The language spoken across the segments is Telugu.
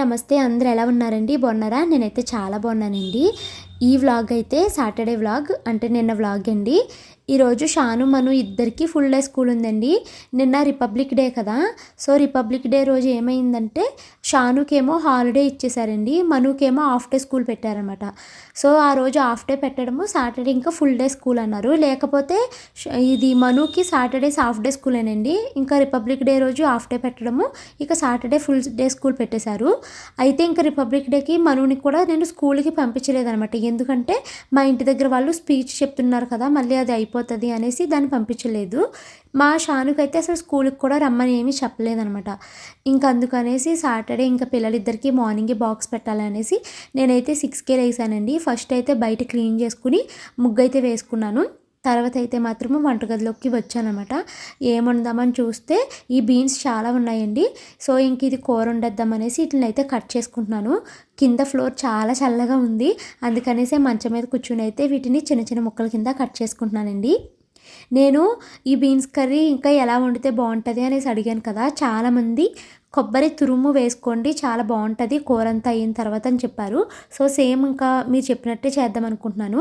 నమస్తే అందరు ఎలా ఉన్నారండి? బాగున్నారా? నేనైతే చాలా బాగున్నానండి. ఈ వ్లాగ్ అయితే సాటర్డే వ్లాగ్ అంటే నిన్న వ్లాగ్ అండి. ఈరోజు షాను మను ఇద్దరికి ఫుల్ డే స్కూల్ ఉందండి. నిన్న రిపబ్లిక్ డే కదా. సో రిపబ్లిక్ డే రోజు ఏమైందంటే షానుకేమో హాలిడే ఇచ్చేసారండి. మనుకేమో హాఫ్ డే స్కూల్ పెట్టారనమాట సో ఆ రోజు హాఫ్ డే పెట్టడము సాటర్డే ఇంకా ఫుల్ డే స్కూల్ అన్నారు. లేకపోతే ఇది మనుకి సాటర్డేస్ హాఫ్ డే స్కూలేనండి ఇంకా రిపబ్లిక్ డే రోజు హాఫ్ డే పెట్టడము ఇక సాటర్డే ఫుల్ డే స్కూల్ పెట్టేశారు. అయితే ఇంకా రిపబ్లిక్ డేకి మనుని కూడా నేను స్కూల్కి పంపించలేదనమాట ఎందుకంటే మా ఇంటి దగ్గర వాళ్ళు స్పీచ్ చెప్తున్నారు కదా మళ్ళీ అది అయిపోతుంది అనేసి దాన్ని పంపించలేదు. మా షానుకి అయితే అసలు స్కూల్కి కూడా రమ్మని ఏమీ చెప్పలేదనమాట ఇంకా అందుకనేసి సాటర్డే ఇంకా పిల్లలిద్దరికీ మార్నింగే బాక్స్ పెట్టాలనేసి నేనైతే సిక్స్కే లేసానండి. ఫస్ట్ అయితే బయట క్లీన్ చేసుకుని ముగ్గు అయితే వేసుకున్నాను. తర్వాత అయితే మాత్రము వంటగదిలోకి వచ్చానమాట ఏముందామని చూస్తే ఈ బీన్స్ చాలా ఉన్నాయండి. సో ఇంక ఇది కూర వండేద్దాం అనేసి వీటిని అయితే కట్ చేసుకుంటున్నాను. కింద ఫ్లోర్ చాలా చల్లగా ఉంది. అందుకనేసి మంచం మీద కూర్చుని అయితే వీటిని చిన్న చిన్న ముక్కల కింద కట్ చేసుకుంటున్నానండి. నేను ఈ బీన్స్ కర్రీ ఇంకా ఎలా వండితే బాగుంటుంది అనేసి అడిగాను కదా. చాలామంది కొబ్బరి తురుము వేసుకోండి చాలా బాగుంటుంది కూర అంతా అయిన తర్వాత అని చెప్పారు. సో సేమ్ ఇంకా మీరు చెప్పినట్టే చేద్దాం అనుకుంటున్నాను.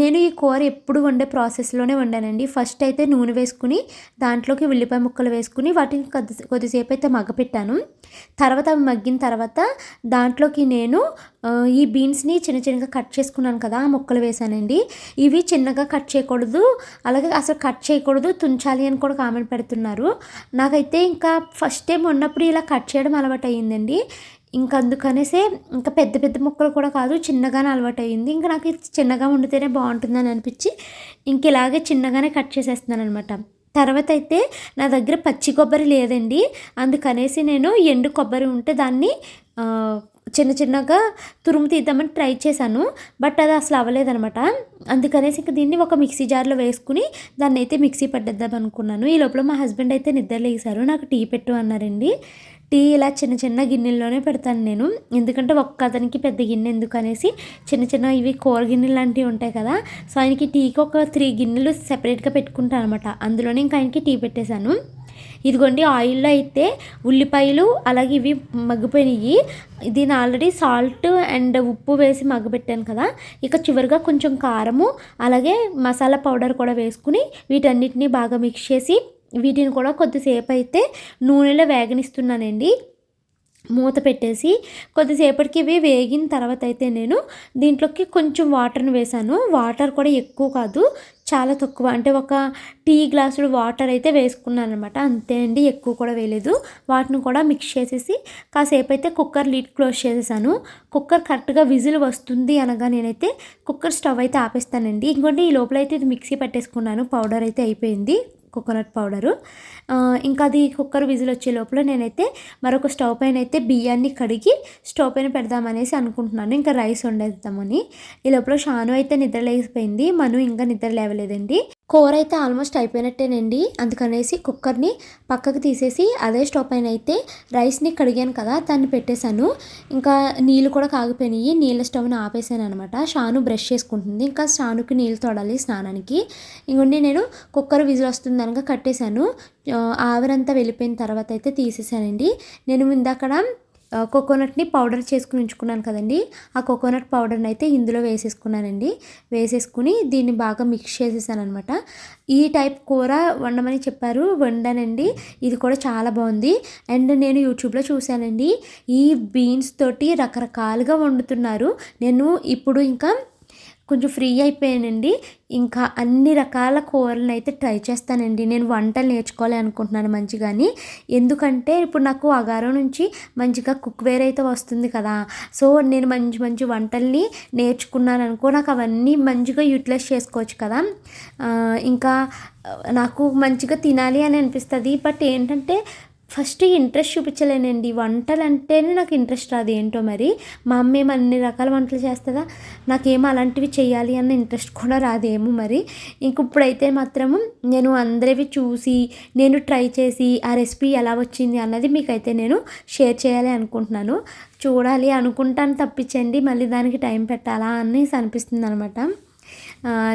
నేను ఈ కూర ఎప్పుడు వండే ప్రాసెస్లోనే వండానండి. ఫస్ట్ అయితే నూనె వేసుకుని దాంట్లోకి ఉల్లిపాయ ముక్కలు వేసుకుని వాటిని కొద్ది కొద్దిసేపు అయితే మగ్గపెట్టాను. తర్వాత అవి మగ్గిన తర్వాత దాంట్లోకి నేను ఈ బీన్స్ని చిన్న చిన్నగా కట్ చేసుకున్నాను కదా ఆ ముక్కలు వేసానండి. ఇవి చిన్నగా కట్ చేయకూడదు అలాగే అసలు కట్ చేయకూడదు తుంచాలి అని కూడా కామెంట్ పెడుతున్నారు. నాకైతే ఇంకా ఫస్ట్ టైం ఉన్నప్పుడు ఇలా కట్ చేయడం అలవాటు అయ్యిందండి ఇంకా అందుకనేసే ఇంకా పెద్ద పెద్ద ముక్కలు కూడా కాదు చిన్నగానే అలవాటు అయ్యింది ఇంకా నాకు చిన్నగా వండితేనే బాగుంటుందని అనిపించి ఇంక ఇలాగే చిన్నగానే కట్ చేసేస్తున్నాను అనమాట తర్వాత అయితే నా దగ్గర పచ్చి కొబ్బరి లేదండి. అందుకనేసి నేను ఎండు కొబ్బరి ఉంటే దాన్ని చిన్న చిన్నగా తురుము తీద్దామని ట్రై చేశాను. బట్ అది అసలు అవ్వలేదనమాట అందుకనేసి ఇంక దీన్ని ఒక మిక్సీ జార్లో వేసుకుని దాన్ని అయితే మిక్సీ పట్టేద్దాం అనుకున్నాను ఈ లోపల మా హస్బెండ్ అయితే నిద్ర లేసారు. నాకు టీ పెట్టు అన్నారండి. టీ ఇలా చిన్న చిన్న గిన్నెల్లోనే పెడతాను నేను. ఎందుకంటే ఒక్క అతనికి పెద్ద గిన్నె ఎందుకు అనేసి చిన్న చిన్న ఇవి కూర గిన్నెలు లాంటివి ఉంటాయి కదా. సో ఆయనకి టీకి ఒక త్రీ గిన్నెలు సెపరేట్గా పెట్టుకుంటాను అనమాట. అందులోనే ఇంకా ఆయనకి టీ పెట్టేశాను. ఇదిగోండి ఆయిల్లో అయితే ఉల్లిపాయలు అలాగే ఇవి మగ్గిపోయినాయి. దీని ఆల్రెడీ సాల్ట్ అండ్ ఉప్పు వేసి మగ్గబెట్టాను కదా. ఇక చివరిగా కొంచెం కారము అలాగే మసాలా పౌడర్ కూడా వేసుకుని వీటన్నిటిని బాగా మిక్స్ చేసి వీటిని కూడా కొద్దిసేపు అయితే నూనెలో వేగనిస్తున్నానండి. మూత పెట్టేసి కొద్దిసేపటికి ఇవి వేగిన తర్వాత అయితే నేను దీంట్లోకి కొంచెం వాటర్ని వేసాను వాటర్ కూడా ఎక్కువ కాదు చాలా తక్కువ. అంటే ఒక టీ గ్లాసుడు వాటర్ అయితే వేసుకున్నాను అనమాట అంతే అండి ఎక్కువ కూడా వేయలేదు. వాటిని కూడా మిక్స్ చేసేసి కాసేపు అయితే కుక్కర్ లీడ్ క్లోజ్ చేసేసాను. కుక్కర్ కరెక్ట్గా విజిల్ వస్తుంది అనగా నేనైతే కుక్కర్ స్టవ్ అయితే ఆపేస్తానండి. ఇంకోటి ఈ లోపల అయితే ఇది మిక్సీ పట్టేసుకున్నాను. పౌడర్ అయితే అయిపోయింది. కోకోనట్ పౌడరు ఇంకా అది కుక్కర్ విజిల్ వచ్చే లోపల నేనైతే మరొక స్టవ్ పైన అయితే బియ్యాన్ని కడిగి స్టవ్ పైన పెడదామనేసి అనుకుంటున్నాను. ఇంకా రైస్ వండేద్దామని. ఈ లోపల షాను అయితే నిద్ర లేకపోయింది మను ఇంకా నిద్ర లేవలేదండి. కూర అయితే ఆల్మోస్ట్ అయిపోయినట్టేనండి. అందుకనేసి కుక్కర్ని పక్కకు తీసేసి అదే స్టవ్ పైన అయితే రైస్ని కడిగాను కదా దాన్ని పెట్టేశాను. ఇంకా నీళ్ళు కూడా కాగిపోయినాయి. నీళ్ళ స్టవ్ని ఆపేసాను అనమాట షాను బ్రష్ చేసుకుంటుంది. ఇంకా షానుకి నీళ్ళు తోడాలి స్నానానికి. ఇంకొండి నేను కుక్కర్ విజిల్ వస్తుంది అనగా కట్టేశాను. ఆవిరంతా వెళ్ళిపోయిన తర్వాత అయితే తీసేసానండి నేను ఇందాకడ కోకోనట్ని పౌడర్ చేసుకుని ఉంచుకున్నాను కదండి. ఆ కోకోనట్ పౌడర్ని అయితే ఇందులో వేసేసుకున్నానండి. వేసేసుకుని దీన్ని బాగా మిక్స్ చేసేసాను అనమాట ఈ టైప్ కూర వండమని చెప్పారు వండానండి. ఇది కూడా చాలా బాగుంది. అండ్ నేను యూట్యూబ్లో చూశానండి ఈ బీన్స్ తోటి రకరకాలుగా వండుతున్నారు. నేను ఇప్పుడు ఇంకా కొంచెం ఫ్రీ అయిపోయానండి. ఇంకా అన్ని రకాల కూరలను అయితే ట్రై చేస్తానండి. నేను వంటలు నేర్చుకోవాలి అనుకుంటున్నాను మంచిగాని. ఎందుకంటే ఇప్పుడు నాకు అగారం నుంచి మంచిగా కుక్వేర్ అయితే వస్తుంది కదా. సో నేను మంచి మంచి వంటల్ని నేర్చుకున్నాను అనుకో నాకు అవన్నీ మంచిగా యూటిలైజ్ చేసుకోవచ్చు కదా. ఇంకా నాకు మంచిగా తినాలి అని అనిపిస్తుంది. బట్ ఏంటంటే ఫస్ట్ ఇంట్రెస్ట్ చూపించలేనండి. వంటలు అంటేనే నాకు ఇంట్రెస్ట్ రాదు. ఏంటో మరి? మా అమ్మ ఏమో అన్ని రకాల వంటలు చేస్తుందా? నాకేమో అలాంటివి చేయాలి అన్న ఇంట్రెస్ట్ కూడా రాదేమో మరి. ఇంక ఇప్పుడైతే మాత్రము నేను అందరివి చూసి నేను ట్రై చేసి ఆ రెసిపీ ఎలా వచ్చింది అన్నది మీకైతే నేను షేర్ చేయాలి అనుకుంటున్నాను. చూడాలి అనుకుంటాను తప్పించండి. మళ్ళీ దానికి టైం పెట్టాలా అనేసి అనిపిస్తుంది అనమాట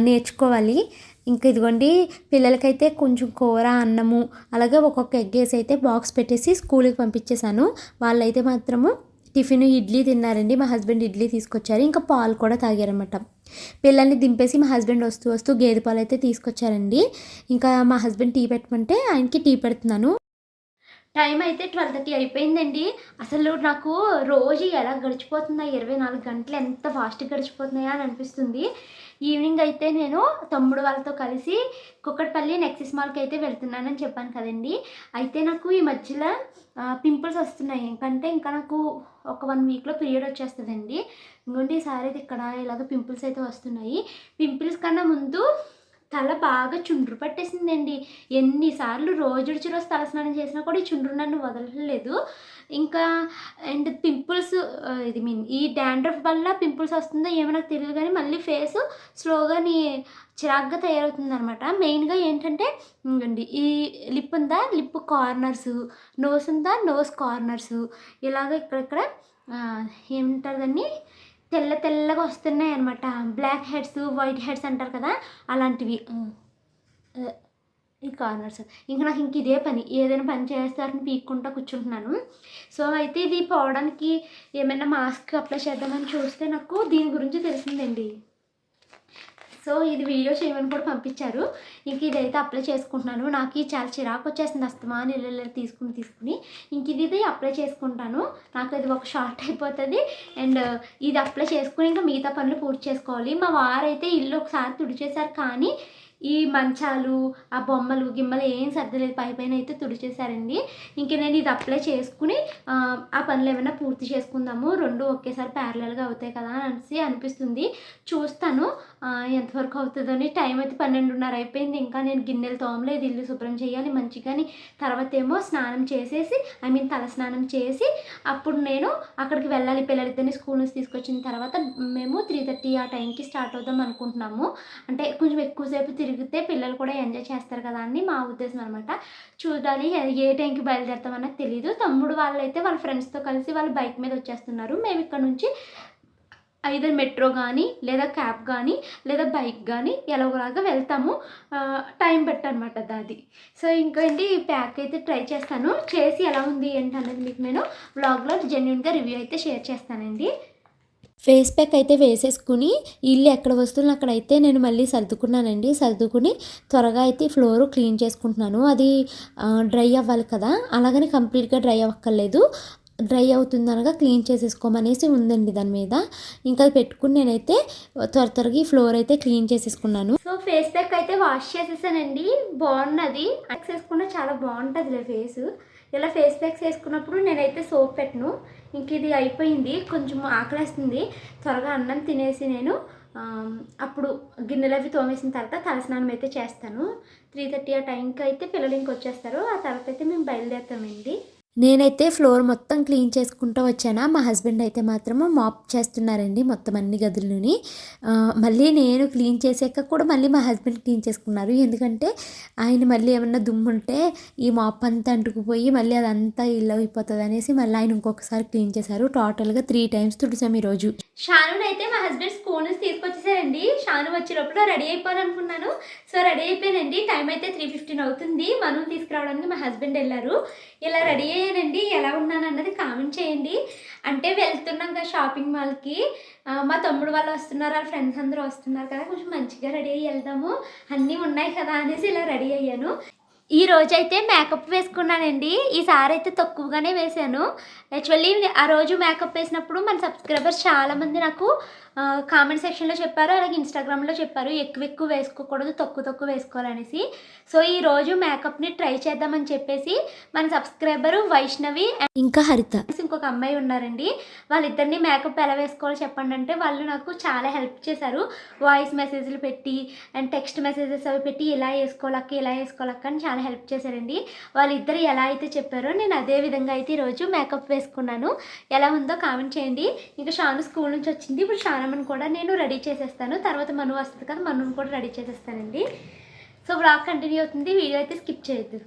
నేర్చుకోవాలి. ఇంకా ఇదిగోండి పిల్లలకైతే కొంచెం కూర అన్నము అలాగే ఒక్కొక్క ఎగ్ వేసి అయితే బాక్స్ పెట్టేసి స్కూల్కి పంపించేశాను. వాళ్ళైతే మాత్రము టిఫిన్ ఇడ్లీ తిన్నారండి మా హస్బెండ్ ఇడ్లీ తీసుకొచ్చారు ఇంకా పాలు కూడా తాగారనమాట పిల్లల్ని దింపేసి మా హస్బెండ్ వస్తూ వస్తూ గేదె పాలు అయితే తీసుకొచ్చారండి. ఇంకా మా హస్బెండ్ టీ పెట్టమంటే ఆయనకి టీ పెడుతున్నాను. టైం అయితే ట్వెల్వ్ థర్టీ అయిపోయిందండి. అసలు నాకు రోజు ఎలా గడిచిపోతుందా ఇరవై నాలుగు గంటలు ఎంత ఫాస్ట్గా గడిచిపోతున్నాయా అని అనిపిస్తుంది. ఈవినింగ్ అయితే నేను తమ్ముడు వాళ్ళతో కలిసి కుక్కటిపల్లి నెక్సెస్ మాల్కి అయితే వెళ్తున్నానని చెప్పాను కదండి. అయితే నాకు ఈ మధ్యలో పింపుల్స్ వస్తున్నాయి. ఎందుకంటే ఇంకా నాకు ఒక వన్ వీక్లో పీరియడ్ వచ్చేస్తుందండి. ఇంకోటి ఈసారి అయితే ఇక్కడ ఇలాగ పింపుల్స్ అయితే వస్తున్నాయి. పింపుల్స్ కన్నా ముందు తల బాగా చుండ్రు పట్టేసిందండి. ఎన్నిసార్లు రోజుడిచి రోజు తలస్నానం చేసినా కూడా ఈ చుండ్రు నన్ను వదలలేదు ఇంకా అండ్ పింపుల్స్ ఇది మీన్ ఈ డాండ్రఫ్ వల్ల పింపుల్స్ వస్తుందో ఏమో నాకు తెలియదు కానీ మళ్ళీ ఫేస్ స్లోగా నీ చిరాగ్గా తయారవుతుంది అనమాట మెయిన్గా ఏంటంటే ఇంకండి ఈ లిప్ ఉందా? లిప్ కార్నర్స్ నోస్ ఉందా? Nose corners. ఇలాగ ఇక్కడక్కడ ఏమంటారు దాన్ని? తెల్ల తెల్లగా వస్తున్నాయి అనమాట బ్లాక్ హెడ్స్ వైట్ హెడ్స్ అంటారు కదా అలాంటివి. ఈ కార్నర్స్ ఇంకా నాకు ఇంక ఇదే పని. ఏదైనా పని చేస్తారని పీక్కుంటా కూర్చుంటున్నాను. సో అయితే ఇది పోవడానికి ఏమైనా మాస్క్ అప్లై చేద్దామని చూస్తే నాకు దీని గురించి తెలిసిందండి. సో ఇది వీడియో చేయమని కూడా పంపించారు. ఇంక ఇదైతే అప్లై చేసుకుంటున్నాను. నాకు ఇది చాలా చిరాకు వచ్చేసింది. అస్తమా ఇల్లు తీసుకుని తీసుకుని. ఇంక ఇది అప్లై చేసుకుంటాను. నాకు అది ఒక షార్ట్ అయిపోతుంది. అండ్ uh, ఇది అప్లై చేసుకుని ఇంకా మిగతా పనులు పూర్తి చేసుకోవాలి. మా వారైతే ఇల్లు ఒకసారి తుడిచేశారు. కానీ ఈ మంచాలు ఆ బొమ్మలు గిమ్మలు ఏం సర్దలేదు. పై పైన అయితే తుడిచేశారండి. ఇంక నేను ఇది అప్లై చేసుకుని ఆ, పనులు ఏమైనా పూర్తి చేసుకుందాము. రెండు ఒకేసారి ప్యారలల్గా అవుతాయి కదా అనేసి అనిపిస్తుంది. చూస్తాను. ఎంతవరకు అవుతుందని టైం అయితే పన్నెండున్నర అయిపోయింది. ఇంకా నేను గిన్నెలు తోమలేదు ఇల్లు శుభ్రం చేయాలి మంచిగాని తర్వాత ఏమో స్నానం చేసేసి ఐ మీన్ తల స్నానం చేసి అప్పుడు నేను అక్కడికి వెళ్ళాలి. పిల్లలిద్దరిని స్కూల్ నుంచి తీసుకొచ్చిన తర్వాత మేము త్రీ థర్టీ ఆ టైంకి స్టార్ట్ అవుదాం అనుకుంటున్నాము. అంటే కొంచెం ఎక్కువసేపు తిరిగితే పిల్లలు కూడా ఎంజాయ్ చేస్తారు కదా అని మా ఉద్దేశం అనమాట చూడాలి ఏ టైంకి బయలుదేరుతామన్నది తెలియదు తమ్ముడు వాళ్ళైతే వాళ్ళ ఫ్రెండ్స్తో కలిసి వాళ్ళు బైక్ మీద వచ్చేస్తున్నారు. మేము ఇక్కడ నుంచి ఐదర్ మెట్రో కానీ లేదా క్యాబ్ కానీ లేదా బైక్ కానీ ఎలాగోలాగా వెళ్తాము. టైం టైం పెట్టనమాట దాది. సో ఇంకేంటి ప్యాక్ అయితే ట్రై చేస్తాను. చేసి ఎలా ఉంది ఏంటి అనేది మీకు నేను బ్లాగ్లో జెన్యున్గా రివ్యూ అయితే షేర్ చేస్తానండి. ఫేస్ ప్యాక్ అయితే వేసేసుకుని ఇల్లు ఎక్కడ వస్తువులు అక్కడైతే నేను మళ్ళీ సర్దుకున్నానండి. సర్దుకుని త్వరగా అయితే ఫ్లోర్ క్లీన్ చేసుకుంటున్నాను. అది డ్రై అవ్వాలి కదా. అలాగని కంప్లీట్గా డ్రై అవ్వక్కర్లేదు. డ్రై అవుతుంది అనగా క్లీన్ చేసేసుకోమనేసి ఉందండి దాని మీద. ఇంకా అది పెట్టుకుని నేనైతే త్వర త్వరగా ఈ ఫ్లోర్ అయితే క్లీన్ చేసేసుకున్నాను. సో ఫేస్ ప్యాక్ అయితే వాష్ చేసేసానండి. బాగున్నది. ప్యాక్స్ వేసుకున్న చాలా బాగుంటుంది ఫేస్. ఇలా ఫేస్ ప్యాక్స్ వేసుకున్నప్పుడు నేనైతే సోప్ పెట్టను. ఇంక ఇది అయిపోయింది. కొంచెం ఆకలేస్తుంది. త్వరగా అన్నం తినేసి నేను అప్పుడు గిన్నెలు అవి తోమేసిన తర్వాత తలస్నానం అయితే చేస్తాను. త్రీ థర్టీ ఆ టైంకి అయితే పిల్లలు ఇంకొచ్చేస్తారు. ఆ తర్వాత అయితే మేము బయలుదేరుతామండి. నేనైతే ఫ్లోర్ మొత్తం క్లీన్ చేసుకుంటూ వచ్చానా. మా హస్బెండ్ అయితే మాత్రము మాప్ చేస్తున్నారండి మొత్తం అన్ని గదులని మళ్ళీ నేను క్లీన్ చేసాక కూడా మళ్ళీ మా హస్బెండ్ క్లీన్ చేసుకున్నారు. ఎందుకంటే ఆయన మళ్ళీ ఏమన్నా దుమ్ము ఉంటే ఈ మాప్ అంతా అంటుకుపోయి మళ్ళీ అదంతా ఇల్లు అయిపోతుంది అనేసి మళ్ళీ ఆయన ఇంకొకసారి క్లీన్ చేశారు. టోటల్గా త్రీ టైమ్స్ తుడిసాం ఈరోజు షాను అయితే మా హస్బెండ్ స్కూల్ నుంచి తీసుకొచ్చేసారండి. షాను వచ్చేటప్పుడు రెడీ అయిపోవాలనుకున్నాను. సో రెడీ అయిపోయానండి. టైం అయితే త్రీ ఫిఫ్టీన్ అవుతుంది. మనం తీసుకురావడానికి మా హస్బెండ్ వెళ్ళారు. ఇలా రెడీ నేనండి ఎలా ఉన్నాను అన్నది కామెంట్ చేయండి. అంటే వెళ్తున్నాం కదా షాపింగ్ మాల్కి. మా తమ్ముడు వాళ్ళు వస్తున్నారు. వాళ్ళ ఫ్రెండ్స్ అందరూ వస్తున్నారు కదా. కొంచెం మంచిగా రెడీ అయ్యి వెళ్దాము. అన్నీ ఉన్నాయి కదా అనేసి ఇలా రెడీ అయ్యాను. ఈ రోజైతే మేకప్ వేసుకున్నానండి. ఈసారి అయితే తక్కువగానే వేశాను. యాక్చువల్లీ ఆ రోజు మేకప్ వేసినప్పుడు మన సబ్స్క్రైబర్స్ చాలామంది నాకు కామెంట్ సెక్షన్లో చెప్పారు అలాగే ఇన్స్టాగ్రామ్లో చెప్పారు ఎక్కువ ఎక్కువ వేసుకోకూడదు తక్కువ తక్కువ వేసుకోవాలనేసి. సో ఈ రోజు మేకప్ని ట్రై చేద్దామని చెప్పేసి మన సబ్స్క్రైబరు వైష్ణవి ఇంకా హరిత. ఇంకొక అమ్మాయి ఉన్నారండి. వాళ్ళిద్దరిని మేకప్ ఎలా వేసుకోవాలో చెప్పండి అంటే వాళ్ళు నాకు చాలా హెల్ప్ చేశారు. వాయిస్ మెసేజ్లు పెట్టి అండ్ టెక్స్ట్ మెసేజెస్ అవి పెట్టి ఇలా వేసుకోవాలక్క ఇలా వేసుకోవాలక్క అని చాలా హెల్ప్ చేశారండి. వాళ్ళిద్దరు ఎలా అయితే చెప్పారో నేను అదే విధంగా అయితే ఈరోజు మేకప్ వేసుకున్నాను. ఎలా ఉందో కామెంట్ చేయండి. ఇంకా షాను స్కూల్ నుంచి వచ్చింది. ఇప్పుడు షానమ్మని కూడా నేను రెడీ చేసేస్తాను. తర్వాత మను వస్తుంది కదా మనుని కూడా రెడీ చేసేస్తానండి. సో బ్లాగ్ కంటిన్యూ అవుతుంది. వీడియో అయితే స్కిప్ చేయొద్దు.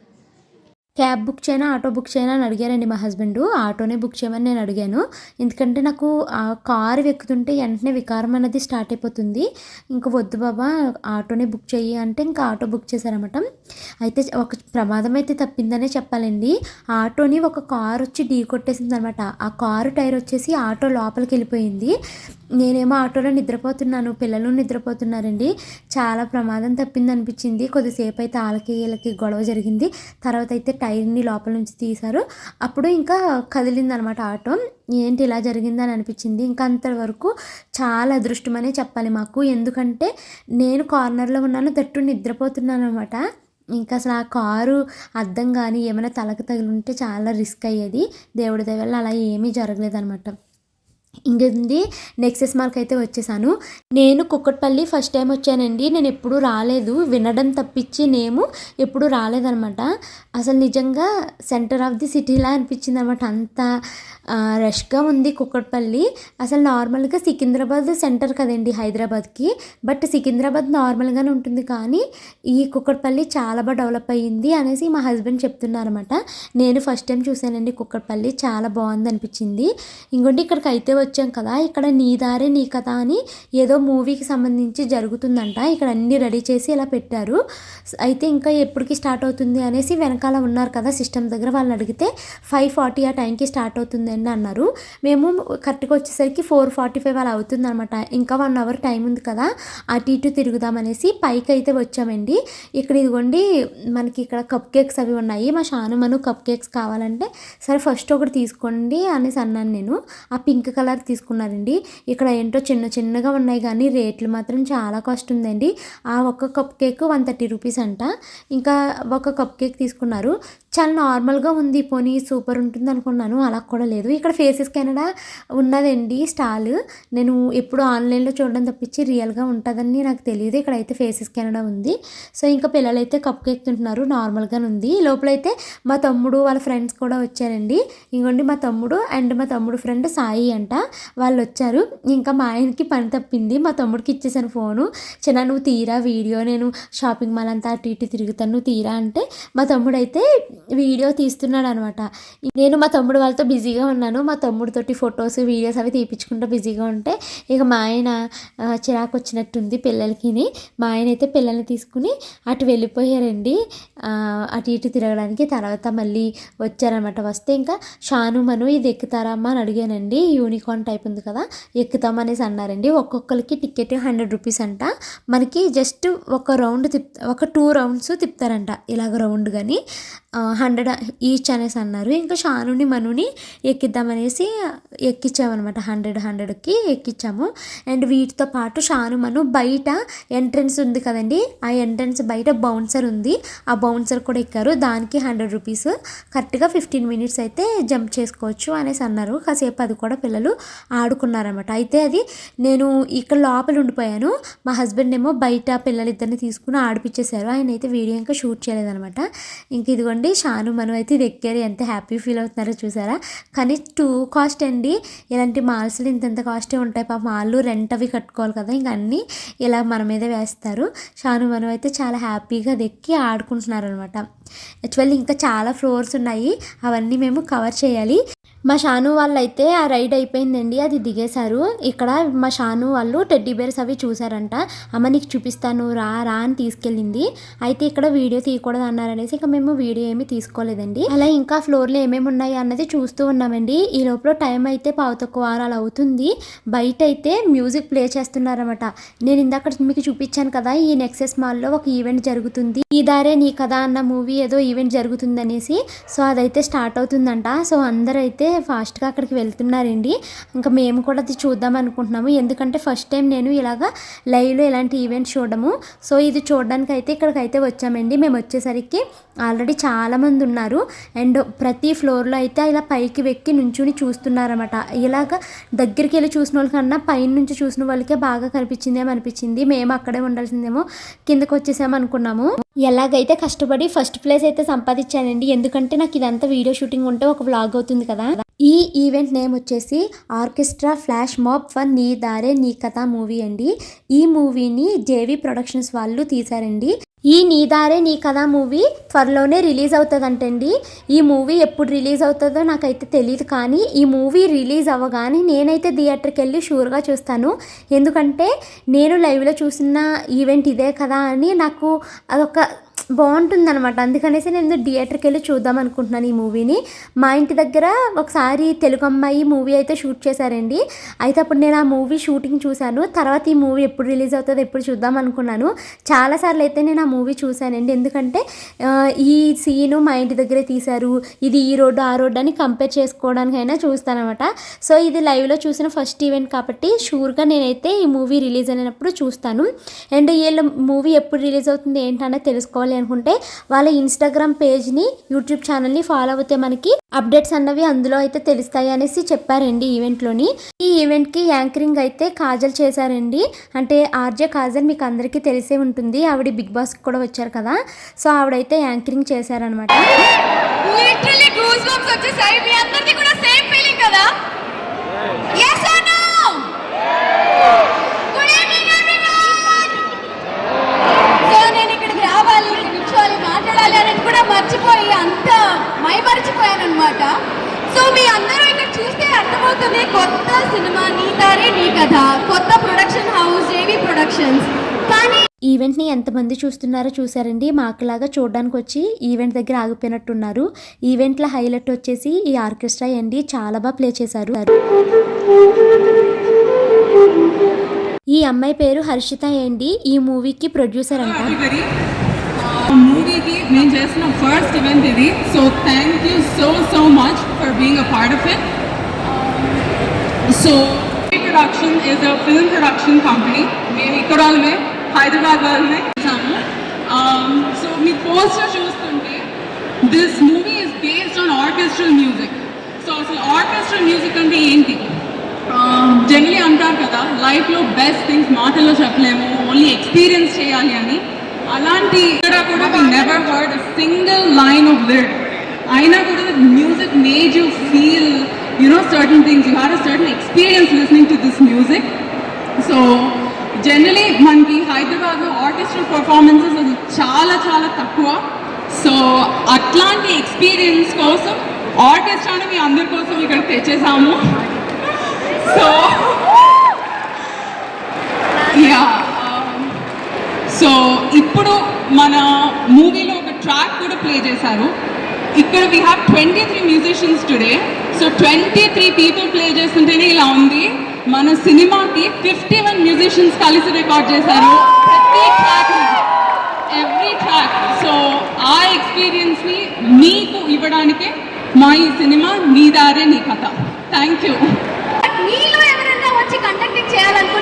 క్యాబ్ బుక్ చేయనా ఆటో బుక్ చేయనా అని అడిగారండి మా హస్బెండ్. ఆటోనే బుక్ చేయమని నేను అడిగాను. ఎందుకంటే నాకు ఆ కారు ఎక్కుతుంటే వెంటనే వికారం అనేది స్టార్ట్ అయిపోతుంది. ఇంకా వద్దు బాబా ఆటోనే బుక్ చెయ్యి అంటే ఇంకా ఆటో బుక్ చేశారన్నమాట. అయితే ఒక ప్రమాదం అయితే తప్పిందనే చెప్పాలండి. ఆటోని ఒక కారు వచ్చి ఢీ కొట్టేసింది అనమాట ఆ కారు టైర్ వచ్చేసి ఆటో లోపలికి వెళ్ళిపోయింది. నేనేమో ఆటోలో నిద్రపోతున్నాను పిల్లలు నిద్రపోతున్నారండి. చాలా ప్రమాదం తప్పింది అనిపించింది కొద్దిసేపు అయితే వాళ్ళకి వీళ్ళకి గొడవ జరిగింది. తర్వాత అయితే టైర్ని లోపల నుంచి తీశారు. అప్పుడు ఇంకా కదిలింది అనమాట ఆటో. ఏంటి ఇలా జరిగిందని అనిపించింది. ఇంకా అంతవరకు చాలా అదృష్టమనే చెప్పాలి మాకు. ఎందుకంటే నేను కార్నర్లో ఉన్నాను తట్టు నిద్రపోతున్నాను అనమాట ఇంకా అసలు ఆ కారు అద్దం కానీ ఏమైనా తలకు తగిలి ఉంటే చాలా రిస్క్ అయ్యేది. దేవుడి దయ వల్ల అలా ఏమీ జరగలేదనమాట. ఇంకేంది? నెక్సెస్ మార్క్ అయితే వచ్చేసాను. నేను కుక్కట్పల్లి ఫస్ట్ టైం వచ్చానండి. నేను ఎప్పుడు రాలేదు. వినడం తప్పించి నేము ఎప్పుడు రాలేదనమాట. అసలు నిజంగా సెంటర్ ఆఫ్ ది సిటీలా అనిపించింది అనమాట అంత రష్గా ఉంది కుక్కట్పల్లి. అసలు నార్మల్గా సికింద్రాబాద్ సెంటర్ కదండి హైదరాబాద్కి. బట్ సికింద్రాబాద్ నార్మల్గానే ఉంటుంది కానీ ఈ కుక్కట్పల్లి చాలా బాగా డెవలప్ అయ్యింది అనేసి మా హస్బెండ్ చెప్తున్నారన్నమాట నేను ఫస్ట్ టైం చూశానండి కుక్కట్పల్లి. చాలా బాగుంది అనిపించింది ఇంకోటి ఇక్కడికి అయితే వచ్చాం కదా ఇక్కడ నీ దారే నీ కథ అని ఏదో మూవీకి సంబంధించి జరుగుతుందంట. ఇక్కడ అన్నీ రెడీ చేసి ఇలా పెట్టారు. అయితే ఇంకా ఎప్పటికి స్టార్ట్ అవుతుంది అనేసి వెనకాల ఉన్నారు కదా సిస్టమ్ దగ్గర. వాళ్ళని అడిగితే ఫైవ్ ఫార్టీ ఆ టైంకి స్టార్ట్ అవుతుంది అని అన్నారు. మేము కరెక్ట్గా వచ్చేసరికి ఫోర్ ఫార్టీ ఫైవ్ అలా అవుతుంది అనమాట ఇంకా వన్ అవర్ టైం ఉంది కదా అటు ఇటు తిరుగుదామనేసి పైకి అయితే వచ్చామండి. ఇక్కడ ఇదిగోండి మనకి ఇక్కడ కప్ కేక్స్ అవి ఉన్నాయి. మా షాను మను కప్ కేక్స్ కావాలంటే సరే ఫస్ట్ ఒకటి తీసుకోండి అనేసి అన్నాను నేను. ఆ పింక్ కలర్ తీసుకున్నారండి. ఇక్కడ ఏంటో చిన్న చిన్నగా ఉన్నాయి కానీ రేట్లు మాత్రం చాలా కాస్ట్ ఉందండి. ఆ ఒక్క cupcake one thirty rupees అంట. ఇంకా ఒక కప్ కేక్ తీసుకున్నారు. చాలా నార్మల్గా ఉంది పోనీ సూపర్ ఉంటుంది అనుకున్నాను అలా కూడా లేదు. ఇక్కడ ఫేసెస్ కెనడా ఉన్నదండి స్టాల్. నేను ఎప్పుడు ఆన్లైన్లో చూడడం తప్పించి రియల్గా ఉంటుందని నాకు తెలియదు ఇక్కడ అయితే ఫేసెస్ కెనడా ఉంది. సో ఇంకా పిల్లలైతే కప్ కేక్ తింటున్నారు నార్మల్గానే ఉంది. లోపలైతే మా తమ్ముడు వాళ్ళ ఫ్రెండ్స్ కూడా వచ్చారండి. ఇంకోండి మా తమ్ముడు అండ్ మా తమ్ముడు ఫ్రెండ్ సాయి అంట వాళ్ళు వచ్చారు. ఇంకా మా ఆయనకి పని తప్పింది. మా తమ్ముడికి ఇచ్చేసాను ఫోను. చిన్న నువ్వు తీరా వీడియో నేను షాపింగ్ మాల్ అంతా అటు ఇటు తిరుగుతాను నువ్వు తీరా అంటే మా తమ్ముడు అయితే వీడియో తీస్తున్నాడు అనమాట నేను మా తమ్ముడు వాళ్ళతో బిజీగా ఉన్నాను. మా తమ్ముడితోటి ఫొటోస్ వీడియోస్ అవి తీపించుకుంటూ బిజీగా ఉంటే ఇక మా ఆయన చిరాకు వచ్చినట్టుంది పిల్లలకి మా ఆయన అయితే పిల్లల్ని తీసుకుని అటు వెళ్ళిపోయారండి. అటు ఇటు తిరగడానికి తర్వాత మళ్ళీ వచ్చారనమాట. వస్తే ఇంకా షాను మను ఇది ఎక్కుతారమ్మా అని అడిగానండి. యూనికార్న్ టైప్ ఉంది కదా ఎక్కుతామనేసి అన్నారండి. ఒక్కొక్కరికి టికెట్ హండ్రెడ్ రూపీస్ అంట. మనకి జస్ట్ ఒక రౌండ్ తిప్ ఒక టూ రౌండ్స్ తిప్పుతారంట ఇలాగ రౌండ్ కానీ హండ్రెడ్ ఈచ్ అనేసి అన్నారు. ఇంకా షానుని మనుని ఎక్కిద్దామనేసి ఎక్కించామన్నమాట హండ్రెడ్ హండ్రెడ్కి ఎక్కించాము అండ్ వీటితో పాటు షాను మను బయట ఎంట్రన్స్ ఉంది కదండి. ఆ ఎంట్రన్స్ బయట బౌన్సర్ ఉంది. ఆ బౌన్సర్ కూడా ఎక్కారు. దానికి హండ్రెడ్ రూపీస్. కరెక్ట్గా ఫిఫ్టీన్ మినిట్స్ అయితే జంప్ చేసుకోవచ్చు అనేసి అన్నారు. కాసేపు అది కూడా పిల్లలు ఆడుకున్నారనమాట అయితే అది నేను ఇక్కడ లోపల ఉండిపోయాను. మా హస్బెండ్ ఏమో బయట పిల్లలిద్దరిని తీసుకుని ఆడిపించేశారు ఆయన అయితే వీడియో ఇంకా షూట్ చేయలేదనమాట ఇంక ఇదిగోండి అండి షాను మనం అయితే ఇది ఎక్కారు. ఎంత హ్యాపీ ఫీల్ అవుతున్నారో చూసారా? కానీ టూ కాస్ట్ అండి. ఇలాంటి మాల్స్లు ఇంత కాస్టే ఉంటాయి. పాప మాల్లు రెంట్ అవి కట్టుకోవాలి కదా. ఇంక అన్నీ ఇలా మన మీద వేస్తారు. షాను మనం అయితే చాలా హ్యాపీగా అది ఎక్కి ఆడుకుంటున్నారు అనమాట యాక్చువల్లీ ఇంకా చాలా ఫ్లోర్స్ ఉన్నాయి. అవన్నీ మేము కవర్ చేయాలి. మా షాను వాళ్ళు అయితే ఆ రైడ్ అయిపోయిందండి. అది దిగేశారు. ఇక్కడ మా షాను వాళ్ళు టెడ్డీ బేర్స్ అవి చూసారంట అమ్మ నీకు చూపిస్తాను. రా రా అని తీసుకెళ్ళింది. అయితే ఇక్కడ వీడియో తీయకూడదు అన్నారనేసి ఇక మేము వీడియో ఏమి తీసుకోలేదండి. అలా ఇంకా ఫ్లోర్లో ఏమేమి ఉన్నాయి అన్నది చూస్తూ ఉన్నామండి. ఈ లోపల టైం అయితే పావు తక్కువ వారాలు అవుతుంది. బయట అయితే మ్యూజిక్ ప్లే చేస్తున్నారన్నమాట. నేను ఇందాక మీకు చూపించాను కదా ఈ నెక్సెస్ మాల్లో ఒక ఈవెంట్ జరుగుతుంది. ఈ దారే నీ కదా అన్న మూవీ ఏదో ఈవెంట్ జరుగుతుందనేసి సో అదైతే స్టార్ట్ అవుతుందంట. సో అందరైతే ఫాస్ట్గా అక్కడికి వెళ్తున్నారండి. ఇంకా మేము కూడా అది చూద్దాం అనుకుంటున్నాము. ఎందుకంటే ఫస్ట్ టైం నేను ఇలాగా లైవ్లో ఇలాంటి ఈవెంట్స్ చూడము సో ఇది చూడడానికి అయితే ఇక్కడికైతే వచ్చామండి. మేము వచ్చేసరికి ఆల్రెడీ చాలామంది ఉన్నారు. అండ్ ప్రతి ఫ్లోర్లో అయితే ఇలా పైకి వెక్కి నుంచుని చూస్తున్నారన్నమాట. ఇలాగ దగ్గరికి వెళ్ళి చూసిన వాళ్ళకన్నా పైన నుంచి చూసిన వాళ్ళకే బాగా కనిపించిందేమో అనిపించింది మేము అక్కడే ఉండాల్సిందేమో కిందకు వచ్చేసాము అనుకున్నాము ఎలాగైతే కష్టపడి ఫస్ట్ ప్లేస్ అయితే సంపాదించానండి. ఎందుకంటే నాకు ఇదంతా వీడియో షూటింగ్ ఉంటే ఒక వ్లాగ్ అవుతుంది కదా. ఈ ఈవెంట్ నేమ్ వచ్చేసి ఆర్కెస్ట్రా ఫ్లాష్ మాప్ ఫన్ నీ దారే నీ కథ మూవీ అండి. ఈ మూవీని జేవి ప్రొడక్షన్స్ వాళ్ళు తీశారండి. ఈ నీదారే నీ కథ మూవీ త్వరలోనే రిలీజ్ అవుతుందంటండి. ఈ మూవీ ఎప్పుడు రిలీజ్ అవుతుందో నాకైతే తెలియదు కానీ ఈ మూవీ రిలీజ్ అవ్వగానే నేనైతే థియేటర్కి వెళ్ళి షూర్గా చూస్తాను. ఎందుకంటే నేను లైవ్లో చూసిన ఈవెంట్ ఇదే కదా అని నాకు అదొక బాగుంటుంది అనమాట అందుకనేసి నేను థియేటర్కి వెళ్ళి చూద్దాం అనుకుంటున్నాను ఈ మూవీని. మా ఇంటి దగ్గర ఒకసారి తెలుగు అమ్మాయి మూవీ అయితే షూట్ చేశారండి. అయితే అప్పుడు నేను ఆ మూవీ షూటింగ్ చూశాను. తర్వాత ఈ మూవీ ఎప్పుడు రిలీజ్ అవుతుందో ఎప్పుడు చూద్దాం అనుకున్నాను. చాలాసార్లు అయితే నేను ఆ మూవీ చూశానండి. ఎందుకంటే ఈ సీను మా ఇంటి దగ్గరే తీశారు. ఇది ఈ రోడ్డు ఆ రోడ్డు అని కంపేర్ చేసుకోవడానికైనా చూస్తానమాట సో ఇది లైవ్లో చూసిన ఫస్ట్ ఈవెంట్ కాబట్టి షూర్గా నేనైతే ఈ మూవీ రిలీజ్ అయినప్పుడు చూస్తాను. అండ్ వీళ్ళ మూవీ ఎప్పుడు రిలీజ్ అవుతుంది ఏంటనేది తెలుసుకోవాలి. అనుకుంటే వాళ్ళ ఇన్స్టాగ్రామ్ పేజ్ని యూట్యూబ్ ఛానల్ని ఫాలో అవుతే మనకి అప్డేట్స్ అన్నవి అందులో అయితే తెలుస్తాయి అనేసి చెప్పారండి ఈవెంట్లోని ఈ ఈవెంట్కి యాంకరింగ్ అయితే కాజల్ చేశారండి. అంటే ఆర్జే కాజల్ మీకు అందరికీ తెలిసే ఉంటుంది. ఆవిడ బిగ్ బాస్కి కూడా వచ్చారు కదా. సో ఆవిడైతే యాంకరింగ్ చేశారనమాట కూడా సేమ్ ఫీలింగ్ కదా yes or no good evening everyone so నేను ఇక్కడికి రావాలి ఇక్కడ అనేది కూడా మర్చిపోయి అంత మై మర్చిపోయాను అనమాట సో మీ అందరూ ఇక్కడ చూస్తే అర్థమవుతుంది కొత్త సినిమా నీ దారే నీ కథ కొత్త ప్రొడక్షన్ హౌస్ జేవి ప్రొడక్షన్స్ కానీ ఈవెంట్ని ఎంతమంది చూస్తున్నారో చూసారండి మాకులాగా చూడడానికి వచ్చి ఈవెంట్ దగ్గర ఆగిపోయినట్టున్నారు. ఈవెంట్ల హైలైట్ వచ్చేసి ఈ ఆర్కెస్ట్రా అండి. చాలా బాగా ప్లే చేశారు. ఈ అమ్మాయి పేరు హర్షిత అండి. ఈ మూవీకి ప్రొడ్యూసర్ అంట. మేము చేసిన ఫస్ట్ ఈవెంట్ ఇది. So thank you so so much for being a part of it so production is a film production company మేము ఇక్కడ వాళ్ళమే హైదరాబాద్ వాళ్ళమే చేసాము సో um, మీ పోస్టర్ చూస్తుంటే this movie is based on orchestral music so అసలు ఆర్కెస్ట్రల్ మ్యూజిక్ అంటే ఏంటి? Um, జనరలీ అంటారు కదా లైఫ్లో బెస్ట్ థింగ్స్ మాటల్లో చెప్పలేము ఓన్లీ ఎక్స్పీరియన్స్ చేయాలి అని. అలాంటి ఇక్కడ కూడా never heard single line of lid అయినా కూడా music makes you feel you know certain things you have a certain experience listening to this music so generally మనకి హైదరాబాద్లో ఆర్కెస్ట్రల్ పర్ఫార్మెన్సెస్ అది చాలా చాలా తక్కువ. సో అట్లాంటి ఎక్స్పీరియన్స్ కోసం ఆర్కెస్ట్రాని మీ అందరి కోసం ఇక్కడ తెచ్చేసాము. సో యా సో ఇప్పుడు మన మూవీలో ఒక ట్రాక్ కూడా ప్లే చేశారు. ఇక్కడ we have twenty three musicians today so twenty three people play చేస్తుంటేనే ఇలా ఉంది. మన సినిమాకి ఫిఫ్టీ వన్ మ్యూజిషియన్స్ కలిసి రికార్డ్ చేశారు. ప్రతి ట్రాక్ ఎవ్రీ ట్రాక్ సో ఆ ఎక్స్పీరియన్స్ని మీకు ఇవ్వడానికే మా ఈ సినిమా నీ దారే నీ కథ. థ్యాంక్ యూ మీలో ఎవరైనా వచ్చి కండక్టింగ్ చేయాలనుకుంటే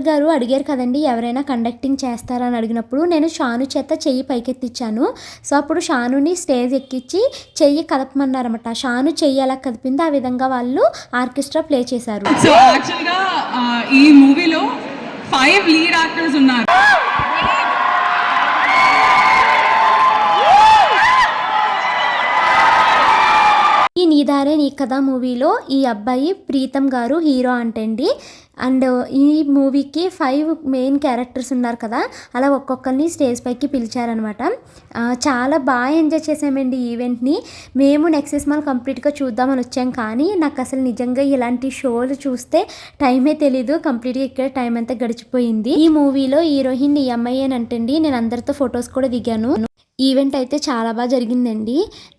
హర్షిత గారు అడిగారు కదండి ఎవరైనా కండక్టింగ్ చేస్తారని అడిగినప్పుడు నేను షాను చేత చెయ్యి పైకెత్తిచ్చాను. సో అప్పుడు షానుని స్టేజ్ ఎక్కించి చెయ్యి కదపమన్నారన్నమాట. షాను చెయ్యి ఎలా కదిపిందో ఆ విధంగా వాళ్ళు ఆర్కెస్ట్రా ప్లే చేశారు. సో యాక్చువల్గా ఈ మూవీలో ఫైవ్ లీడ్ యాక్టర్స్ ఉన్నారు. ఈ నీ నీదారే నీ కథ మూవీలో ఈ అబ్బాయి ప్రీతం గారు హీరో అంటండి. అండ్ ఈ మూవీకి ఫైవ్ మెయిన్ క్యారెక్టర్స్ ఉన్నారు కదా అలా ఒక్కొక్కరిని స్టేజ్ పైకి పిలిచారనమాట. చాలా బాగా ఎంజాయ్ చేసామండి ఈవెంట్ని. మేము నెక్సెస్ మాల్ కంప్లీట్గా చూద్దామని వచ్చాం కానీ నాకు అసలు నిజంగా ఇలాంటి షోలు చూస్తే టైమే తెలీదు. కంప్లీట్గా ఇక్కడ టైం అంతా గడిచిపోయింది. ఈ మూవీలో హీరోయిన్ ఈ అమ్మాయి అని అంటండి. నేను అందరితో ఫొటోస్ కూడా దిగాను. ఈవెంట్ అయితే చాలా బాగా జరిగిందండి.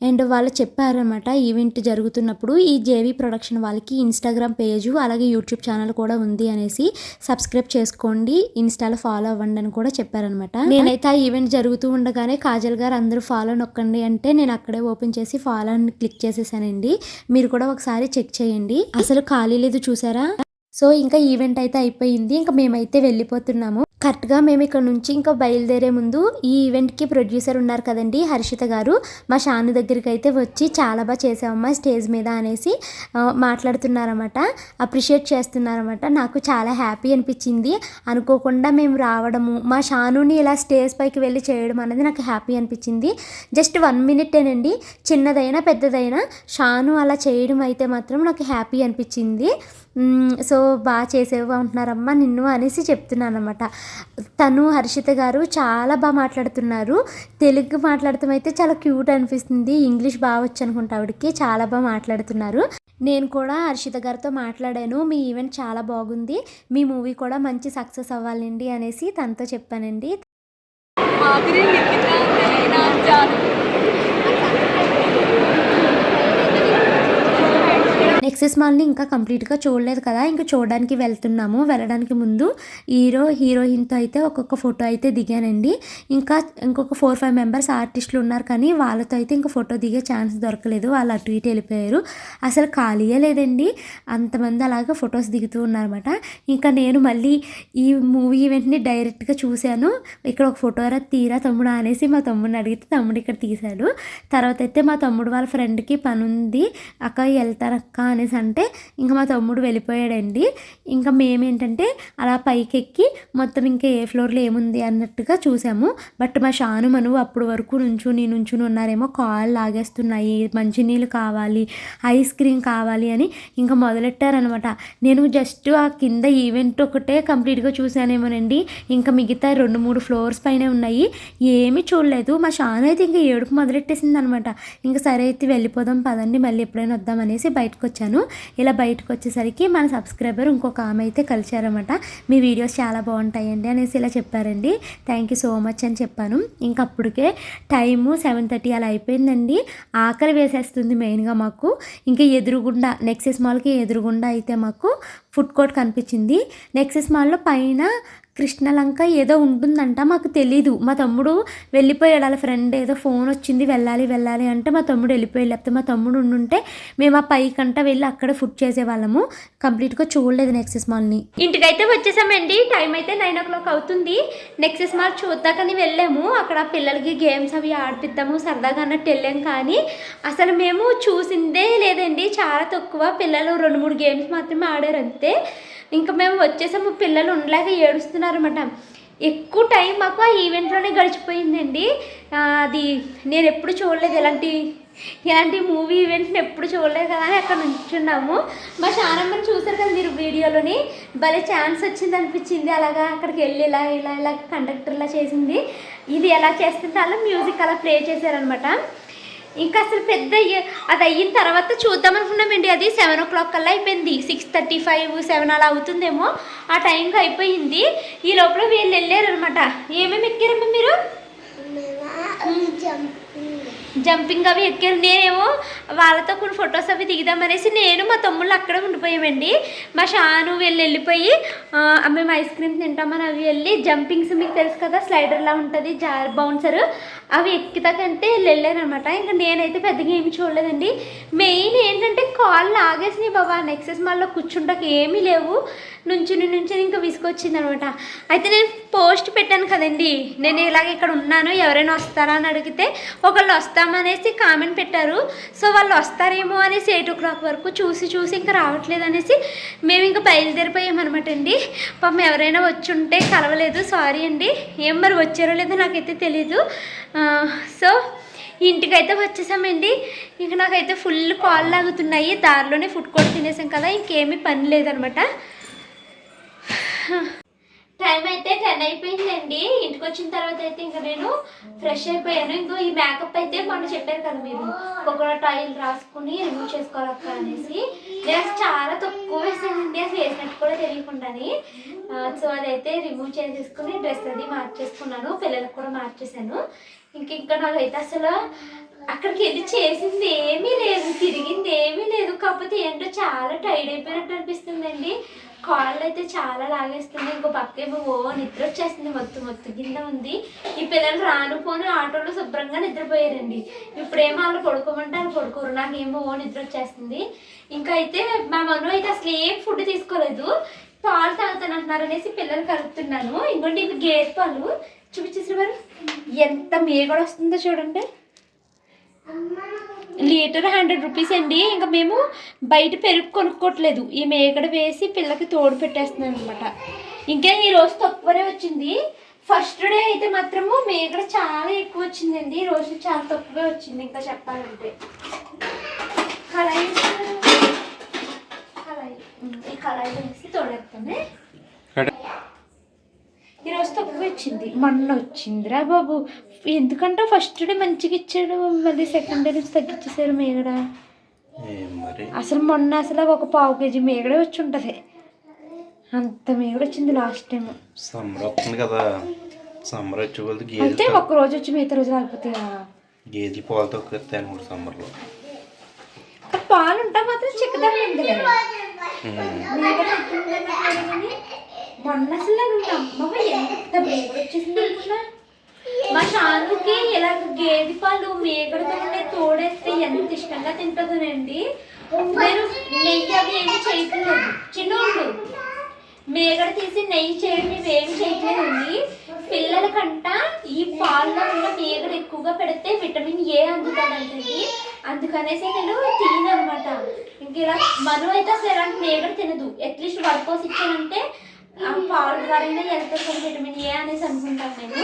అండ్ వాళ్ళు చెప్పారనమాట ఈవెంట్ జరుగుతున్నప్పుడు ఈ జేవీ ప్రొడక్షన్ వాళ్ళకి ఇన్స్టాగ్రామ్ పేజ్ అలాగే యూట్యూబ్ ఛానల్ కూడా ఉంది అనేసి సబ్స్క్రైబ్ చేసుకోండి ఇన్స్టాలో ఫాలో అవ్వండి అని కూడా చెప్పారనమాట నేనైతే ఆ ఈవెంట్ జరుగుతూ ఉండగానే కాజల్ గారు అందరూ ఫాలో నొక్కండి అంటే నేను అక్కడే ఓపెన్ చేసి ఫాలో అని క్లిక్ చేసేసానండి. మీరు కూడా ఒకసారి చెక్ చేయండి. అసలు ఖాళీ లేదు చూసారా? సో ఇంకా ఈవెంట్ అయితే అయిపోయింది. ఇంకా మేమైతే వెళ్ళిపోతున్నాము. కరెక్ట్గా మేము ఇక్కడ నుంచి ఇంకా బయలుదేరే ముందు ఈ ఈవెంట్కి ప్రొడ్యూసర్ ఉన్నారు కదండి హర్షిత గారు. మా షాను దగ్గరికి అయితే వచ్చి చాలా బాగా చేసామమ్మా స్టేజ్ మీద అనేసి మాట్లాడుతున్నారన్నమాట. అప్రిషియేట్ చేస్తున్నారన్నమాట. నాకు చాలా హ్యాపీ అనిపించింది. అనుకోకుండా మేము రావడము మా షానుని ఇలా స్టేజ్ పైకి వెళ్ళి చేయడం అనేది నాకు హ్యాపీ అనిపించింది. జస్ట్ వన్ మినిటేనండి చిన్నదైనా పెద్దదైనా షాను అలా చేయడం అయితే మాత్రం నాకు హ్యాపీ అనిపించింది. సో బాగా చేసేవా ఉంటున్నారమ్మా నిన్ను అనేసి చెప్తున్నాను అనమాట తను హర్షిత గారు చాలా బాగా మాట్లాడుతున్నారు. తెలుగు మాట్లాడటం అయితే చాలా క్యూట్ అనిపిస్తుంది. ఇంగ్లీష్ బాగా వచ్చు అనుకుంటా ఆవిడకి. చాలా బాగా మాట్లాడుతున్నారు. నేను కూడా హర్షిత గారితో మాట్లాడాను. మీ ఈవెంట్ చాలా బాగుంది. మీ మూవీ కూడా మంచి సక్సెస్ అవ్వాలండి అనేసి తనతో చెప్పానండి. ఆఖరి లిఖిత మాల్ని ఇంకా కంప్లీట్గా చూడలేదు కదా. ఇంకా చూడడానికి వెళ్తున్నాము. వెళ్ళడానికి ముందు హీరో హీరోయిన్తో అయితే ఒక్కొక్క ఫోటో అయితే దిగానండి. ఇంకా ఇంకొక ఫోర్ ఫైవ్ మెంబర్స్ ఆర్టిస్టులు ఉన్నారు కానీ వాళ్ళతో అయితే ఇంకా ఫోటో దిగే ఛాన్స్ దొరకలేదు. వాళ్ళు అటు ఇటు వెళ్ళిపోయారు. అసలు ఖాళీయే లేదండి. అంతమంది అలాగా ఫొటోస్ దిగుతూ ఉన్నారన్నమాట. ఇంకా నేను మళ్ళీ ఈ మూవీ ఈవెంట్ని డైరెక్ట్గా చూశాను. ఇక్కడ ఒక ఫోటో తీరా తమ్ముడు అనేసి మా తమ్ముడిని అడిగితే తమ్ముడు ఇక్కడ తీశాడు. తర్వాత అయితే మా తమ్ముడు వాళ్ళ ఫ్రెండ్కి పని ఉంది అక్క వెళ్తారక్క అనేసి అంటే ఇంకా మా తమ్ముడు వెళ్ళిపోయాడండి. ఇంకా మేమేంటంటే అలా పైకెక్కి మొత్తం ఇంకా ఏ ఫ్లోర్లో ఏముంది అన్నట్టుగా చూసాము. బట్ మా షాను మను అప్పుడు వరకు నుంచుని నుంచుని ఉన్నారేమో కాళ్ళు లాగేస్తున్నాయి. మంచినీళ్ళు కావాలి ఐస్ క్రీమ్ కావాలి అని ఇంకా మొదలెట్టారనమాట నేను జస్ట్ ఆ కింద ఈవెంట్ ఒకటే కంప్లీట్గా చూశానేమోనండి. ఇంకా మిగతా రెండు మూడు ఫ్లోర్స్ పైన ఉన్నాయి. ఏమీ చూడలేదు. మా షాన్ అయితే ఇంకా ఏడుపు మొదలెట్టేసింది అనమాట ఇంకా సరే అయితే వెళ్ళిపోదాం పదండి మళ్ళీ ఎప్పుడైనా వద్దాం అనేసి బయటకు వచ్చాను ఇలా బయటకు వచ్చేసరికి మన సబ్స్క్రైబర్ ఇంకొక ఆమె అయితే కలిశారనమాట మీ వీడియోస్ చాలా బాగుంటాయండి అనేసి ఇలా చెప్పారండి. థ్యాంక్ యూ సో మచ్ అని చెప్పాను. ఇంకా అప్పటికే టైము సెవెన్ థర్టీ అలా అయిపోయిందండి. ఆకలి వేసేస్తుంది మెయిన్గా మాకు. ఇంకా ఎదురుగుండా నెక్సెస్ మాల్కి ఎదురుగుండా అయితే మాకు ఫుడ్ కోర్ట్ కనిపించింది. నెక్సెస్ మాల్లో పైన కృష్ణలంక ఏదో ఉంటుందంట మాకు తెలీదు. మా తమ్ముడు వెళ్ళిపోయాడు వాళ్ళ ఫ్రెండ్ ఏదో ఫోన్ వచ్చింది వెళ్ళాలి వెళ్ళాలి అంటే మా తమ్ముడు వెళ్ళిపోయాడు లేకపోతే మా తమ్ముడు ఉండుంటే మేము ఆ పైకంట వెళ్ళి అక్కడ ఫుడ్ చేసేవాళ్ళము. కంప్లీట్గా చూడలేదు నెక్సెస్ మాల్ని ఇంటికైతే వచ్చేసామండి. టైం అయితే నైన్ ఓ క్లాక్ అవుతుంది. నెక్సెస్ మాల్ చూద్దాకని వెళ్ళాము. అక్కడ పిల్లలకి గేమ్స్ అవి ఆడిపిద్దాము సరదాగా అన్నట్టు వెళ్ళాం కానీ అసలు మేము చూసిందే లేదండి. చాలా తక్కువ. పిల్లలు రెండు మూడు గేమ్స్ మాత్రమే ఆడారు అంతే. ఇంకా మేము వచ్చేసాము పిల్లలు ఉండలేక ఏడుస్తున్నారు అనమాట ఎక్కువ టైం మాకు ఆ ఈవెంట్లోనే గడిచిపోయిందండి. అది నేను ఎప్పుడు చూడలేదు ఎలాంటి ఇలాంటి మూవీ ఈవెంట్ని ఎప్పుడు చూడలేదు కదా అని అక్కడ నుంచున్నాము. మా శానమ్మని చూసారు కదా మీరు వీడియోలోని. భలే ఛాన్స్ వచ్చింది అనిపించింది. అలాగా అక్కడికి వెళ్ళి ఇలా ఇలా ఇలా కండక్టర్ ఇలా చేసింది. ఇది ఎలా చేస్తుంటే అలా మ్యూజిక్ అలా ప్లే చేశారనమాట ఇంకా అసలు పెద్ద అది అయిన తర్వాత చూద్దాం అనుకున్నామండి అది సెవెన్ ఓ క్లాక్ కల్లా అయిపోయింది. సిక్స్ థర్టీ ఫైవ్ సెవెన్ అలా అవుతుందేమో. ఆ టైంకి అయిపోయింది. ఈ లోపల వీళ్ళు వెళ్ళారు అనమాట ఏమేమి ఎక్కారమ్మా మీరు? జంపింగ్ అవి ఎక్కారు. నేనేమో వాళ్ళతో కొన్ని ఫొటోస్ అవి దిగుదామనేసి నేను మా తమ్ముళ్ళు అక్కడే ఉండిపోయామండి. మా షాను వెళ్ళి వెళ్ళిపోయి మేము ఐస్ క్రీమ్ తింటామని అవి వెళ్ళి జంపింగ్స్ మీకు తెలుసు కదా స్లైడర్లా ఉంటుంది జార్ బౌన్సర్. అవి ఎక్కితాకంటే వెళ్ళారనమాట. ఇంకా నేనైతే పెద్దగా ఏమి చూడలేదండి. మెయిన్ ఏంటంటే కాళ్ళు ఆగేసినాయి బాబా. నెక్సెస్ మాల్లో కూర్చుంటాక ఏమీ లేవు. నుంచుని నుంచుని ఇంకా విసుకొచ్చింది అనమాట అయితే నేను పోస్ట్ పెట్టాను కదండి. నేను ఇలాగ ఇక్కడ ఉన్నాను. ఎవరైనా వస్తారా అని అడిగితే ఒకళ్ళు వస్తామనేసి కామెంట్ పెట్టారు. సో వాళ్ళు వస్తారేమో అనేసి ఎయిట్ ఓ క్లాక్ వరకు చూసి చూసి ఇంకా రావట్లేదు అనేసి మేము ఇంకా బయలుదేరిపోయామన్నమాట అండి. పాపం ఎవరైనా వచ్చి ఉంటే కలవలేదు. సారీ అండి. ఏం మరి వచ్చారో లేదో నాకైతే తెలీదు. సో ఇంటికైతే వచ్చేసామండి. ఇంక నాకైతే ఫుల్ కాల్ లాగుతున్నాయి దారిలోనే ఫుడ్ కోర్ట్ తినేసాం కదా ఇంకేమీ పని లేదనమాట. టైం అయితే టెన్ అయిపోయిందండి. ఇంటికి వచ్చిన తర్వాత అయితే ఇంకా నేను ఫ్రెష్ అయిపోయాను. ఇంకో ఈ మేకప్ అయితే మొన్న చెప్పారు కదా మీరు కోకోనట్ ఆయిల్ రాసుకుని రిమూవ్ చేసుకోవాలక్క అనేసి. నేను చాలా తక్కువ వేసానండి. అసలు వేసినట్టు కూడా తెలియకుండాని. సో అదైతే రిమూవ్ చేసేసుకుని డ్రెస్ అది మార్చేసుకున్నాను. పిల్లలకు కూడా మార్చేసాను ఇంక ఇంకా నాకైతే అసలు అక్కడికి వెళ్ళి చేసింది ఏమీ లేదు తిరిగింది ఏమీ లేదు. కాకపోతే ఏంటో చాలా టైర్డ్ అయిపోయినట్టు అనిపిస్తుందండి. కాళ్ళు అయితే చాలా లాగేస్తుంది. ఇంకో పక్కేమో ఓ నిద్ర వచ్చేస్తుంది. మొత్తం మొత్తం కింద ఉంది. ఈ పిల్లలు రాను పోని ఆటోలో శుభ్రంగా నిద్రపోయారండి. ఇప్పుడేమో వాళ్ళు పడుకోమంటే వాళ్ళు పడుకోరు. నాకేమో ఓ నిద్ర వచ్చేస్తుంది. ఇంకా అయితే మా మను అయితే అసలు ఏం ఫుడ్ తీసుకోలేదు. పాలు తాగుతాను అంటున్నారు అనేసి పిల్లలు కలుపుతున్నాను. ఇంకోటి ఇవి గేదె పాలు. చూపించేసి ఎంత కూడా వస్తుందో చూడండి. లీటర్ హండ్రెడ్ రూపీస్ అండి. ఇంకా మేము బయట పెరుగు కొనుక్కోవట్లేదు. ఈ మేకడ వేసి పిల్లకి తోడు పెట్టేస్తున్నాను అనమాట ఇంకా ఈ రోజు తక్కువనే వచ్చింది. ఫస్ట్ డే అయితే మాత్రము మేకడ చాలా ఎక్కువ వచ్చిందండి. ఈ రోజు చాలా తక్కువే వచ్చింది. ఇంకా చెప్పాలంటే. కళాయి. కళాయి. ఈ కళాయి వేసి తోడేస్తాను. ఈరోజు తక్కువ వచ్చింది. మొన్న వచ్చిందిరా బాబు. ఎందుకంటే ఫస్ట్ డే మంచిగా ఇచ్చాడు. మళ్ళీ సెకండ్ డే నుంచి తగ్గించేసారు మేగడ అసలు మొన్న అసలు ఒక పావు కేజీ మేగడే వచ్చి ఉంటుంది. అంత మేగడ వచ్చింది లాస్ట్ టైం సమ్మర్ వస్తుంది కదా. సమ్మర్ వచ్చే గేదెలు ఒక్క రోజు వచ్చి మిగతా రోజు రాకపోతాయా గేదెలు పాలు అనుకుంటా సమ్మర్లో. పాలు ఉంటా మాత్రం చిక్కదనం ఉంది మొన్న అసలు నువ్వు నమ్మవ ఎంత వచ్చేసింది అనుకున్నా? మా షానుకి ఇలా గేదె పాలు మేగడతో ఉండే తోడేస్తే ఎంత ఇష్టంగా తింటుందోనండి. నేను నెయ్యి అవి ఏమి చేయట్లేదు. చిన్నోళ్ళు మేగడ తీసి నెయ్యి చేయడం ఇవేమి చేయట్లేదండి. పిల్లలకంట ఈ పాల్లో ఉన్న మేగడ ఎక్కువగా పెడితే విటమిన్ ఏ అందుతుందంటండి. అందుకనేసి నేను తినను అనమాట ఇంక ఇలా మనం అయితే అసలు ఎలాంటి మేగడ తినదు. అట్లీస్ట్ వడపోసి ఇచ్చానంటే పాలు ద్వారానే వెళ్తుంది కదా విటమిన్ ఏ అనేసి అనుకుంటాను నేను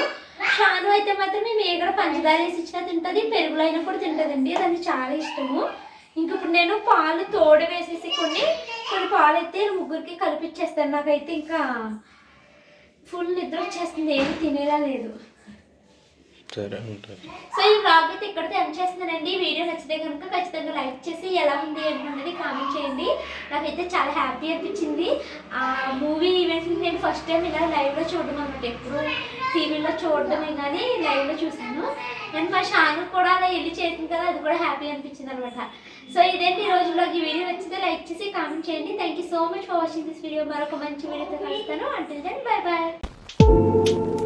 షాను అయితే మాత్రం మేము మేగడ పంచదార వేసి ఇచ్చినా తింటుంది పెరుగులో అయినా కూడా తింటుందండి. దానికి చాలా ఇష్టము. ఇంక ఇప్పుడు నేను పాలు తోడు వేసేసి కొన్ని కొన్ని పాలు అయితే ముగ్గురికి కలిపిచ్చేస్తాను. నాకైతే ఇంకా ఫుల్ నిద్ర వచ్చేస్తుంది. ఏమి తినేలా లేదు. సరే ఉంటుంది సో ఈ బ్లాగ్ అయితే ఇక్కడితో ఎండ్ చేస్తున్నానండి. వీడియో నచ్చితే కనుక ఖచ్చితంగా లైక్ చేసి ఎలా ఉంది ఏంటన్నది కామెంట్ చేయండి. నాకైతే చాలా హ్యాపీ అనిపించింది. ఆ మూవీ ఈవెంట్స్ నేను ఫస్ట్ టైం ఇలా లైవ్లో చూడడం అనమాట. ఎప్పుడు టీవీలో చూడడమే కానీ లైవ్లో చూశాను. అండ్ మా షాను కూడా అలా వెళ్ళి చేసింది కదా అది కూడా హ్యాపీ అనిపించింది అనమాట. సో ఇదేంటి ఈ రోజు బ్లాగ్ ఈ వీడియో నచ్చితే లైక్ చేసి కామెంట్ చేయండి. Thank you so much for watching this video మరొక మంచి వీడియోతో కలుస్తాను. అంటే బాయ్ బాయ్